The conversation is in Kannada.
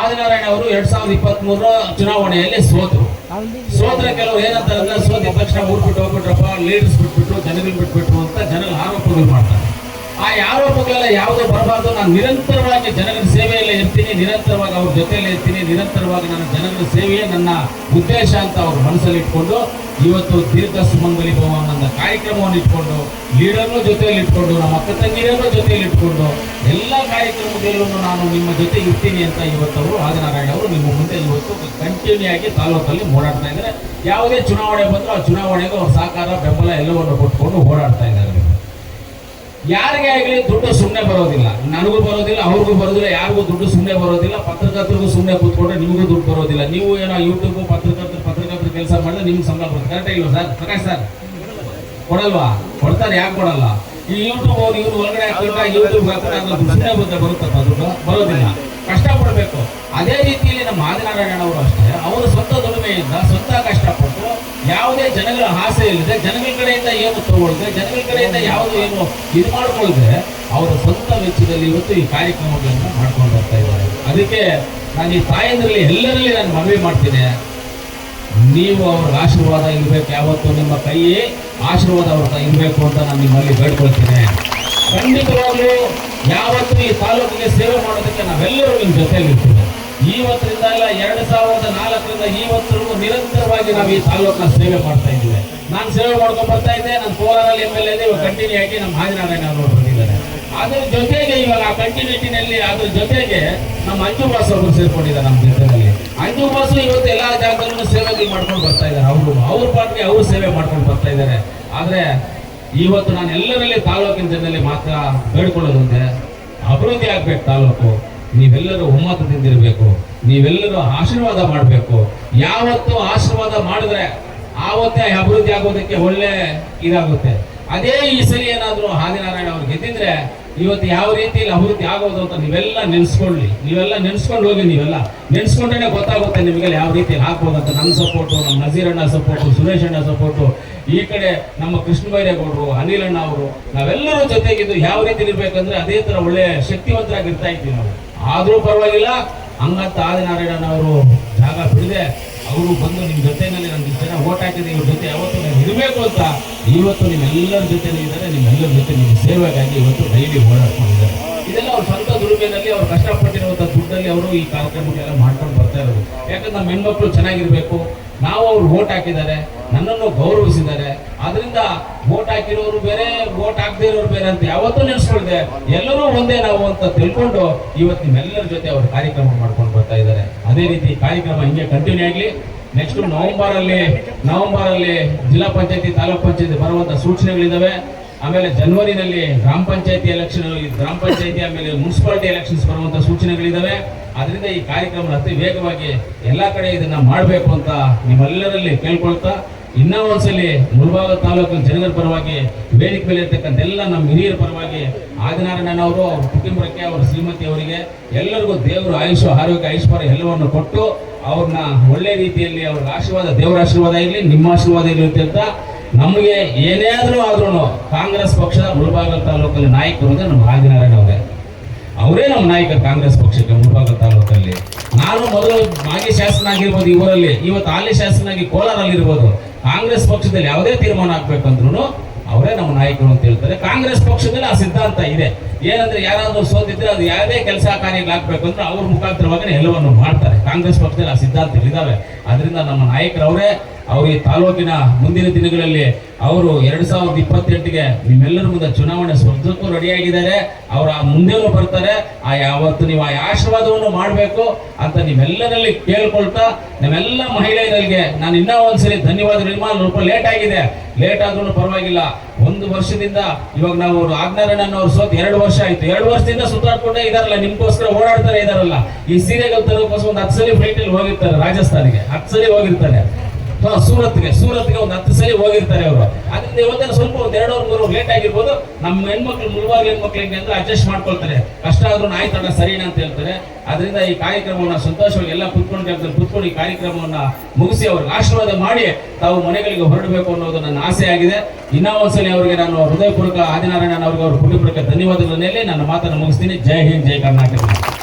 ಆದಿನಾರಾಯಣ ಅವರು ಎರಡ್ ಸಾವಿರದ ಇಪ್ಪತ್ತ್ ಮೂರರ ಚುನಾವಣೆಯಲ್ಲಿ ಸೋತರು ಸೋತ್ರ ಕೆಲವರು ಏನಂತಾರೆ ಸೋತಿದ ತಕ್ಷಣ ಊರ್ ಬಿಟ್ಟು ಹೋಗ್ಬಿಟ್ರಪ್ಪ ಲೀಡರ್ಸ್ ಬಿಟ್ಬಿಟ್ರು, ಜನಗಳು ಬಿಟ್ಬಿಟ್ರು ಅಂತ ಜನಗಳು ಆರೋಪಗಳು ಮಾಡ್ತಾರೆ. ಆ ಆರೋಪಗಳೆಲ್ಲ ಯಾವುದೋ ಬರಬಾರ್ದು. ನಾನು ನಿರಂತರವಾಗಿ ಜನರ ಸೇವೆಯಲ್ಲೇ ಇರ್ತೀನಿ. ನಿರಂತರವಾಗಿ ಅವ್ರ ಜೊತೆಯಲ್ಲೇ ಇರ್ತೀನಿ. ನಿರಂತರವಾಗಿ ನನ್ನ ಜನರ ಸೇವೆಯೇ ನನ್ನ ಉದ್ದೇಶ ಅಂತ ಅವ್ರ ಮನಸ್ಸಲ್ಲಿ ಇಟ್ಕೊಂಡು, ಇವತ್ತು ದೀರ್ಘ ಸುಮಂಗಲಿ ಭವನ ನನ್ನ ಕಾರ್ಯಕ್ರಮವನ್ನು ಇಟ್ಕೊಂಡು, ಲೀಡರ್ನ ಜೊತೆಯಲ್ಲಿ ಇಟ್ಕೊಂಡು, ನಮ್ಮ ಅಕ್ಕ ತಂಗಿರನ್ನು ಜೊತೆಯಲ್ಲಿ ಇಟ್ಕೊಂಡು, ಎಲ್ಲ ಕಾರ್ಯಕ್ರಮದಲ್ಲೂ ನಾನು ನಿಮ್ಮ ಜೊತೆ ಇರ್ತೀನಿ ಅಂತ ಇವತ್ತು ಅವರು ಆದಿನಾರಾಯಣ ಅವರು ನಿಮ್ಮ ಮುಂದೆ ಇವತ್ತು ಕಂಟಿನ್ಯೂ ಆಗಿ ತಾಲೂಕಲ್ಲಿ ಓಡಾಡ್ತಾ ಇದ್ದಾರೆ. ಯಾವುದೇ ಚುನಾವಣೆ ಬಂದರೂ ಆ ಚುನಾವಣೆಗೂ ಅವ್ರ ಸಹಕಾರ, ಬೆಂಬಲ ಎಲ್ಲವನ್ನು ಕೊಟ್ಕೊಂಡು ಓಡಾಡ್ತಾ ಇದ್ದಾರೆ. ಯಾರಿಗೆ ಆಗಲಿ ದುಡ್ಡು ಸುಮ್ಮನೆ ಬರೋದಿಲ್ಲ. ನನಗೂ ಬರೋದಿಲ್ಲ, ಅವ್ರಿಗೂ ಬರೋದಿಲ್ಲ, ಯಾರಿಗೂ ದುಡ್ಡು ಸುಮ್ಮನೆ ಬರೋದಿಲ್ಲ, ಪತ್ರಕರ್ತರಿಗೂ ಸುಮ್ಮನೆ ಕೂತ್ಕೊಂಡ್ರೆ ನಿಮಗೂ ದುಡ್ಡು ಬರೋದಿಲ್ಲ. ನೀವು ಏನೋ ಯೂಟ್ಯೂಬ್ ಪತ್ರಕರ್ತರು ಪತ್ರಕರ್ತರು ಕೆಲಸ ಮಾಡಿದ್ರೆ ನಿಮ್ಗೆ ಸಂಬಳ ಬರುತ್ತೆ. ಕರೆಕ್ಟ್ ಇಲ್ವಾ ಸರ್? ಪ್ರಕಾಶ್ ಸರ್, ಕೊಡಲ್ವಾ? ಕೊಡ್ತಾರೆ, ಯಾಕೆ ಕೊಡಲ್ಲ? ಈ ಯೂಟ್ಯೂಬ್ ಅವ್ರು ಇವ್ರು ಒಳಗಡೆ ಯೂಟ್ಯೂಬ್ ಸುಮ್ಮನೆ ಬರುತ್ತೆ, ಬರುತ್ತಪ್ಪ ದುಡ್ಡು? ಬರೋದಿಲ್ಲ. ಕಷ್ಟಪಡಬೇಕು ಅದೇ ರೀತಿಯಲ್ಲಿ ನಮ್ಮ ಆದಿನಾರಾಯಣ ಅವರು ಅಷ್ಟೇ, ಅವರು ಸ್ವಂತ ದುಡಿಮೆಯಿಂದ ಸ್ವಂತ ಕಷ್ಟಪಟ್ಟು ಯಾವುದೇ ಜನಗಳ ಆಸೆ ಇಲ್ಲದೆ ಜನಗಳ ಕಡೆಯಿಂದ ಏನು ತಗೊಳ್ಳದೆ ಜನಗಳ ಕಡೆಯಿಂದ ಯಾವುದು ಏನು ಇದು ಮಾಡಿಕೊಳ್ಳದೆ ಅವರ ಸ್ವಂತ ವೆಚ್ಚದಲ್ಲಿ ಇವತ್ತು ಈ ಕಾರ್ಯಕ್ರಮಗಳನ್ನು ಮಾಡ್ಕೊಂಡು ಬರ್ತಾ ಇದ್ದಾರೆ. ಅದಕ್ಕೆ ನಾನು ಈ ತಾಯಂದ್ರಲ್ಲಿ ಎಲ್ಲರಲ್ಲಿ ನಾನು ಮನವಿ ಮಾಡ್ತೀನಿ. ನೀವು ಅವ್ರ ಆಶೀರ್ವಾದ ಇರಬೇಕು. ಯಾವತ್ತು ನಿಮ್ಮ ಕೈ ಆಶೀರ್ವಾದ ಅವ್ರ ಇರಬೇಕು ಅಂತ ನಾನು ನಿಮ್ಮಲ್ಲಿ ಬೇಡ್ಕೊಳ್ತೀನಿ. ಖಂಡಿತವಾಗ್ಲೂ ಯಾವತ್ತೂ ಈ ತಾಲೂಕಿಗೆ ಸೇವೆ ಮಾಡೋದಕ್ಕೆ ನಾವೆಲ್ಲರೂ ನಿಮ್ಮ ಜೊತೆಯಲ್ಲಿರ್ತೀವಿ ಇವತ್ತರಿಂದ ಎಲ್ಲ ಎರಡ್ ಸಾವಿರದ ನಾಲ್ಕರಿಂದ ಇವತ್ತರೆಗೂ ನಿರಂತರವಾಗಿ ನಾವು ಈ ತಾಲೂಕನ್ನ ಸೇವೆ ಮಾಡ್ತಾ ಇದ್ದೇವೆ. ನಾನು ಸೇವೆ ಮಾಡ್ಕೊಂಡು ಬರ್ತಾ ಇದ್ದೆ ನಮ್ಮ ಕೋಲಾರಲ್ಲಿ ಎಂ ಎಲ್ ಎ ಕಂಟಿನ್ಯೂ ಆಗಿ ನಮ್ಮ ಹಾಜನಾರಾಯಣ ಅವರು ಬಂದಿದ್ದಾರೆ. ಅದ್ರ ಜೊತೆಗೆ ಇವಾಗ ಆ ಕಂಟಿನ್ಯೂಟಿನಲ್ಲಿ ಅದ್ರ ಜೊತೆಗೆ ನಮ್ಮ ಅಂಜು ಬಾಸ್ ಅವರು ಸೇರ್ಕೊಂಡಿದ್ದಾರೆ ನಮ್ಮ ಜೊತೆಯಲ್ಲಿ. ಅಂಜು ಬಾಸು ಇವತ್ತು ಎಲ್ಲ ಜಾಗದಲ್ಲೂ ಸೇವೆಗಳು ಮಾಡ್ಕೊಂಡು ಬರ್ತಾ ಇದ್ದಾರೆ. ಅವರು, ಅವ್ರ ಪಾತ್ರೆ ಅವರು ಸೇವೆ ಮಾಡ್ಕೊಂಡು ಬರ್ತಾ ಇದ್ದಾರೆ. ಆದ್ರೆ ಇವತ್ತು ನಾನು ಎಲ್ಲರಲ್ಲಿ ತಾಲೂಕಿನ ಜನರಲ್ಲಿ ಮಾತ್ರ ಬೇಡ್ಕೊಳ್ಳೋದಂತೆ ಅಭಿವೃದ್ಧಿ ಆಗ್ಬೇಕು ತಾಲೂಕು. ನೀವೆಲ್ಲರೂ ಒಮ್ಮತದಿಂದಿರಬೇಕು ನೀವೆಲ್ಲರೂ ಆಶೀರ್ವಾದ ಮಾಡಬೇಕು. ಯಾವತ್ತು ಆಶೀರ್ವಾದ ಮಾಡಿದ್ರೆ ಆವತ್ತೇ ಅಭಿವೃದ್ಧಿ ಆಗೋದಕ್ಕೆ ಒಳ್ಳೆ ಇದಾಗುತ್ತೆ. ಅದೇ ಈ ಸಲಿ ಏನಾದರೂ ಆದಿನಾರಾಯಣ ಅವ್ರು ಗೆದ್ದಿದ್ರೆ ಇವತ್ತು ಯಾವ ರೀತಿಯಲ್ಲಿ ಅಭಿವೃದ್ಧಿ ಆಗೋದು ಅಂತ ನೀವೆಲ್ಲ ನೆನೆಸ್ಕೊಳ್ಳಿ. ನೀವೆಲ್ಲ ನೆನೆಸ್ಕೊಂಡು ಹೋಗಿ ನೀವೆಲ್ಲ. ನೆನೆಸ್ಕೊಂಡ್ರೆ ಗೊತ್ತಾಗುತ್ತೆ ನಿಮಗೆಲ್ಲ ಯಾವ ರೀತಿಯಲ್ಲಿ ಅಂತ. ನನ್ನ ಸಪೋರ್ಟು ನಮ್ಮ ನಜೀರ್ ಅಣ್ಣ ಸಪೋರ್ಟು, ಸುರೇಶ್ ಅಣ್ಣ ಸಪೋರ್ಟು, ಈ ಕಡೆ ನಮ್ಮ ಕೃಷ್ಣ ಬೈರೇಗೌಡರು, ಅನಿಲ್ ಅಣ್ಣ ಅವರು, ನಾವೆಲ್ಲರೂ ಜೊತೆಗಿದ್ದು ಯಾವ ರೀತಿ ಇರ್ಬೇಕಂದ್ರೆ ಅದೇ ತರ ಒಳ್ಳೆಯ ಶಕ್ತಿವಂತರಾಗಿರ್ತಾ ಇದ್ವಿ ನಾವು. ಆದರೂ ಪರವಾಗಿಲ್ಲ, ಹಂಗಂತ ಆದಿನಾರಾಯಣ ಅವರು ಜಾಗ ಬಿಡದೆ ಅವರು ಬಂದು ನಿಮ್ಮ ಜೊತೆನಲ್ಲಿ ನಾನು ಜನ ಓಟ್ ಹಾಕಿದ್ರೆ ಇವ್ರ ಜೊತೆ ಯಾವತ್ತೂ ನಾನು ಇರಬೇಕು ಅಂತ. ಇವತ್ತು ನಿಮ್ಮೆಲ್ಲರ ಜೊತೆ ಇದ್ದಾರೆ ನಿಮ್ಮೆಲ್ಲರ ಜೊತೆ ನಿಮ್ಮ ಸೇವೆಗಾಗಿ ಇವತ್ತು ಡೈಲಿ ಓಡಾಡ್ಕೊಂಡಿದ್ದಾರೆ ಇದೆಲ್ಲ ಅವ್ರ ಸ್ವಂತ ದುಡಿಮೆನಲ್ಲಿ ಅವ್ರು ಕಷ್ಟಪಟ್ಟಿರುವಂಥ ದುಡ್ಡಲ್ಲಿ ಅವರು ಈ ಕಾರ್ಯಕ್ರಮಕ್ಕೆಲ್ಲ ಮಾಡ್ಕೊಂಡು ಬರ್ತಾ ಇರೋದು. ಯಾಕಂದ್ರೆ ನಮ್ಮ ಹೆಣ್ಮಕ್ಳು ಚೆನ್ನಾಗಿರಬೇಕು. ನಾವು ಅವ್ರು ಓಟ್ ಹಾಕಿದ್ದಾರೆ, ನನ್ನನ್ನು ಗೌರವಿಸಿದ್ದಾರೆ. ಅದರಿಂದ ವೋಟ್ ಹಾಕಿರೋರು ಬೇರೆ ವೋಟ್ ಹಾಕದೇ ಇರೋರು ಬೇರೆ ಅಂತ ಯಾವತ್ತೂ ನೆನೆಸ್ಕೊಳ್ದೆ. ಎಲ್ಲರೂ ಒಂದೇ ನಾವು ಅಂತ ತಿಳ್ಕೊಂಡು ಇವತ್ತು ನಿಮ್ಮೆಲ್ಲರ ಜೊತೆ ಅವರು ಕಾರ್ಯಕ್ರಮ ಮಾಡ್ಕೊಂಡು ಬರ್ತಾ ಅದೇ ರೀತಿ ಕಾರ್ಯಕ್ರಮ ಹಿಂಗೆ ಕಂಟಿನ್ಯೂ ಆಗಲಿ ನೆಕ್ಸ್ಟ್ ನವೆಂಬರಲ್ಲಿ ಅಲ್ಲಿ ನವೆಂಬರ್ ಅಲ್ಲಿ ಜಿಲ್ಲಾ ಪಂಚಾಯತಿ, ತಾಲೂಕ್ ಪಂಚಾಯತಿ ಬರುವಂಥ ಸೂಚನೆಗಳಿದ್ದಾವೆ ಆಮೇಲೆ ಜನವರಿನಲ್ಲಿ ಗ್ರಾಮ ಪಂಚಾಯತಿ ಎಲೆಕ್ಷನ್ ಗ್ರಾಮ ಪಂಚಾಯತಿ ಆಮೇಲೆ ಮುನ್ಸಿಪಾಲಿಟಿ ಎಲೆಕ್ಷನ್ಸ್ ಬರುವಂಥ ಸೂಚನೆಗಳಿದ್ದಾವೆ ಅದರಿಂದ ಈ ಕಾರ್ಯಕ್ರಮ ಅತಿ ವೇಗವಾಗಿ ಎಲ್ಲಾ ಕಡೆ ಇದನ್ನ ಮಾಡಬೇಕು ಅಂತ ನಿಮ್ಮೆಲ್ಲರಲ್ಲಿ ಕೇಳ್ಕೊಳ್ತಾ ಇನ್ನೂ ಒಂದ್ಸಲಿ ಮುಳಬಾಗ ತಾಲೂಕಿನ ಜನಗಳ ಪರವಾಗಿ, ವೇದಿಕೆ ಮೇಲೆ ಇರ್ತಕ್ಕಂಥ ಎಲ್ಲ ನಮ್ಮ ಹಿರಿಯರ ಪರವಾಗಿ ಆದಿನಾರಾಯಣ ಅವರು ಕುಟುಂಬಕ್ಕೆ, ಅವ್ರ ಶ್ರೀಮತಿ ಅವರಿಗೆ ಎಲ್ಲರಿಗೂ ದೇವರು ಆಯುಷ್, ಆರೋಗ್ಯ, ಐಶ್ವರ್ಯ ಎಲ್ಲವನ್ನು ಕೊಟ್ಟು ಅವ್ರನ್ನ ಒಳ್ಳೆ ರೀತಿಯಲ್ಲಿ ಅವ್ರ ಆಶೀರ್ವಾದ, ದೇವರ ಆಶೀರ್ವಾದ ಇರಲಿ, ನಿಮ್ಮ ಆಶೀರ್ವಾದ ಇರುತ್ತೆ ಅಂತ ನಮಗೆ ಏನೇ ಆದರೂ ಆದ್ರೂ ಕಾಂಗ್ರೆಸ್ ಪಕ್ಷದ ಮುಳಬಾಗ ತಾಲೂಕಲ್ಲಿ ನಾಯಕರು ಅಂದರೆ ನಮ್ಮ ಆದಿನಾರಾಯಣ ಅವರೇ. ಅವರೇ ನಮ್ಮ ನಾಯಕರು ಕಾಂಗ್ರೆಸ್ ಪಕ್ಷಕ್ಕೆ ಮುಳಬಾಗ ತಾಲೂಕಲ್ಲಿ. ನಾನು ಮೊದಲು ಮಾಜಿ ಶಾಸನ ಆಗಿರ್ಬೋದು ಇವರಲ್ಲಿ ಇವತ್ತು ಹಾಲಿ ಶಾಸನಾಗಿ ಆಗಿ ಇರ್ಬೋದು ಕಾಂಗ್ರೆಸ್ ಪಕ್ಷದಲ್ಲಿ ಯಾವುದೇ ತೀರ್ಮಾನ ಆಗ್ಬೇಕಂದ್ರೂ ಅವರೇ ನಮ್ಮ ನಾಯಕರು ಅಂತ ಹೇಳ್ತಾರೆ. ಕಾಂಗ್ರೆಸ್ ಪಕ್ಷದಲ್ಲಿ ಆ ಸಿದ್ಧಾಂತ ಇದೆ. ಏನಂದ್ರೆ ಯಾರಾದರೂ ಸೋತಿದ್ರೆ ಅದು ಯಾವುದೇ ಕೆಲಸ ಕಾರ್ಯಗಳಾಗಬೇಕು ಅಂದ್ರೆ ಅವ್ರ ಮುಖಾಂತರವಾಗಿ ಎಲ್ಲವನ್ನು ಮಾಡ್ತಾರೆ. ಕಾಂಗ್ರೆಸ್ ಪಕ್ಷದಲ್ಲಿ ಆ ಸಿದ್ಧಾಂತಗಳಿದ್ದಾವೆ ಅದರಿಂದ ನಮ್ಮ ನಾಯಕರು ಅವರೇ ಈ ತಾಲೂಕಿನ ಮುಂದಿನ ದಿನಗಳಲ್ಲಿ ಅವರು ಎರಡು ಸಾವಿರದ ಇಪ್ಪತ್ತೆಂಟಿಗೆ ನಿಮ್ಮೆಲ್ಲರ ಮುಂದೆ ಚುನಾವಣೆ ಸ್ಪರ್ಧಕ್ಕೂ ರೆಡಿಯಾಗಿದ್ದಾರೆ. ಅವರ ಮುಂದೆನೂ ಬರ್ತಾರೆ. ಆ ಯಾವತ್ತು ನೀವು ಆ ಆಶೀರ್ವಾದವನ್ನು ಮಾಡಬೇಕು ಅಂತ ನಿಮ್ಮೆಲ್ಲರಲ್ಲಿ ಕೇಳ್ಕೊಳ್ತಾ ನಮ್ಮೆಲ್ಲ ಮಹಿಳೆಯರಿಗೆ ನಾನು ಇನ್ನೂ ಒಂದ್ಸರಿ ಧನ್ಯವಾದ ನಿರ್ಮಾಣ ರೂಪ ಲೇಟ್ ಆಗಿದೆ. ಲೇಟ್ ಆದ್ರೂ ಪರವಾಗಿಲ್ಲ. ಒಂದು ವರ್ಷದಿಂದ ಇವಾಗ ನಾವು ಆಜ್ಞಾರಣ್ಣ ಅವ್ರು ಸೋತ್ ಎರಡು ವರ್ಷ ಆಯ್ತು. ಎರಡು ವರ್ಷದಿಂದ ಸುತ್ತಾಡ್ಕೊಂಡೇ ಇದಾರಲ್ಲ, ನಿಮ್ಗೋಸ್ಕರ ಓಡಾಡ್ತಾರೆ ಇದಾರಲ್ಲ. ಈ ಸೀರೆಗಳು ತರೋಕ್ಕೋಸ್ಕರ ಒಂದು ಹತ್ತು ಸಲ ಫ್ಲೈಟ್ ಅಲ್ಲಿ ಹೋಗಿರ್ತಾರೆ, ರಾಜಸ್ಥಾನಿಗೆ. ಹತ್ತು ಸಲ ಹೋಗಿರ್ತಾರೆ. ಸೂರತ್ಗೆ ಸೂರತ್ಗೆ ಒಂದು ಹತ್ತು ಸಲ ಹೋಗಿರ್ತಾರೆ ಅವರು. ಅದರಿಂದ ಇವತ್ತಿನ ಸ್ವಲ್ಪ ಒಂದು ಎರಡು ಮೂರು ಲೇಟ್ ಆಗಿರ್ಬೋದು, ನಮ್ಮ ಹೆಣ್ಮಕ್ಳು, ಮುಳುವಾಗ ಹೆಣ್ಮಕ್ಳು ಹೆಂಗೆ ಅಂದ್ರೆ ಅಡ್ಜಸ್ಟ್ ಮಾಡ್ಕೊಳ್ತಾರೆ. ಕಷ್ಟ ಆದ್ರೂ ಆಯ್ತಣ್ಣ ಸರಿನಾ ಅಂತ ಹೇಳ್ತಾರೆ. ಅದರಿಂದ ಈ ಕಾರ್ಯಕ್ರಮವನ್ನು ಸಂತೋಷವಾಗಿ ಎಲ್ಲ ಕುತ್ಕೊಂಡು ಜಾಗದಲ್ಲಿ ಕುತ್ಕೊಂಡು ಈ ಕಾರ್ಯಕ್ರಮವನ್ನ ಮುಗಿಸಿ ಅವ್ರಿಗೆ ಆಶೀರ್ವಾದ ಮಾಡಿ ತಾವು ಮನೆಗಳಿಗೆ ಹೊರಡಬೇಕು ಅನ್ನೋದು ನನ್ನ ಆಸೆ ಆಗಿದೆ. ಇನ್ನೂ ಒಂದ್ಸಲಿ ಅವರಿಗೆ ನಾನು ಹೃದಯಪೂರ್ವಕ ಆದಿನಾರಾಯಣ ಅವ್ರಿಗೆ ಅವ್ರ ಕುಟುಂಬಕ್ಕೆ ಧನ್ಯವಾದಗಳನ್ನೇ ನನ್ನ ಮಾತನ್ನು ಮುಗಿಸ್ತೀನಿ. ಜೈ ಹಿಂದ್, ಜೈ ಕರ್ನಾಟಕ.